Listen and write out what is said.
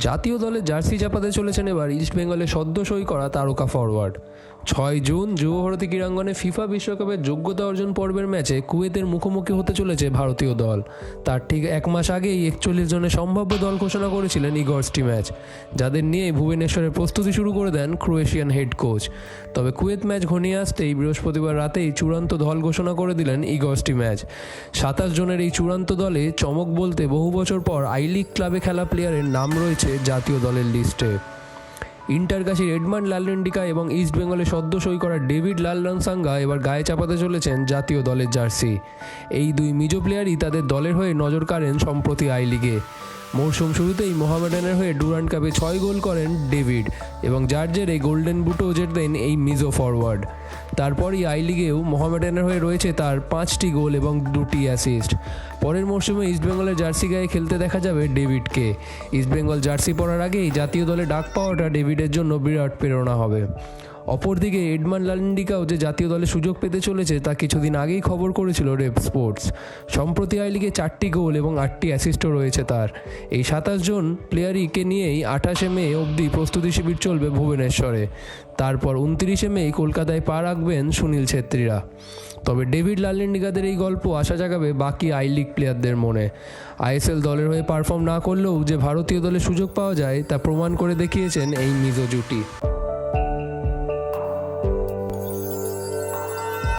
জাতীয় দলে জার্সি চাপাতে চলেছেন এবার ইস্ট বেঙ্গলে সদ্য সই করা তারকা ফরওয়ার্ড ছয় জুন যুবভারতী ক্রীড়াঙ্গনে ফিফা বিশ্বকাপের যোগ্যতা অর্জন পর্বের ম্যাচে কুয়েতের মুখোমুখি হতে চলেছে ভারতীয় দল। তার ঠিক এক মাস আগেই একচল্লিশ জনের সম্ভাব্য দল ঘোষণা করেছিলেন ইগর্সটি ম্যাচ, যাদের নিয়ে ভুবনেশ্বরের প্রস্তুতি শুরু করে দেন ক্রোয়েশিয়ান হেড কোচ। তবে কুয়েত ম্যাচ ঘনিয়ে আসতেই বৃহস্পতিবার রাতেই চূড়ান্ত দল ঘোষণা করে দিলেন ইগর্সটি ম্যাচ। সাতাশ জনের এই চূড়ান্ত দলে চমক বলতে বহু বছর পর আই লিগ ক্লাবে খেলা প্লেয়ারের নাম রয়েছে জাতীয় দলের লিস্টে। ইন্টারকাশির এডমান্ড লালরেন্ডিকা এবং ইস্ট বেঙ্গলে সদ্য সই করা ডেভিড লাল রানসাঙ্গা এবার গায়ে চাপাতে চলেছেন জাতীয় দলের জার্সি। এই দুই মিজো প্লেয়ারই তাদের দলের হয়ে নজর কাড়েন সম্প্রতি আই লিগে। মরশুম শুরুতেই মোহামেডানের হয়ে ডুরান্ড কাপে ছয় গোল করেন ডেভিড এবং যার জেরে গোল্ডেন বুটও জেতেন এই মিজো ফরওয়ার্ড। তারপরই আই লিগেও মোহামেডানের হয়ে রয়েছে তার পাঁচটি গোল এবং দুটি অ্যাসিস্ট। পরের মরশুমে ইস্টবেঙ্গলের জার্সি গায়ে খেলতে দেখা যাবে ডেভিডকে। ইস্টবেঙ্গল জার্সি পরার আগেই জাতীয় দলে ডাক পাওয়াটা ডেভিডের জন্য বিরাট প্রেরণা হবে। অপরদিকে এডমান লালিন্ডিকাও যে জাতীয় দলে সুযোগ পেতে চলেছে, তা কিছুদিন আগেই খবর করেছিল রেপ স্পোর্টস। সম্প্রতি আই লিগে চারটি গোল এবং আটটি অ্যাসিস্টও রয়েছে তার। এই সাতাশ জন প্লেয়ারইকে নিয়েই আঠাশে মে অবধি প্রস্তুতি শিবির চলবে ভুবনেশ্বরে। তারপর উনত্রিশে মে কলকাতায় পা রাখবেন সুনীল ছেত্রীরা। তবে ডেভিড লালিন্ডিকাদের এই গল্প আশা জাগাবে বাকি আই লিগ প্লেয়ারদের মনে। আইএসএল দলের হয়ে পারফর্ম না করলেও যে ভারতীয় দলে সুযোগ পাওয়া যায়, তা প্রমাণ করে দেখিয়েছেন এই মিজো জুটি।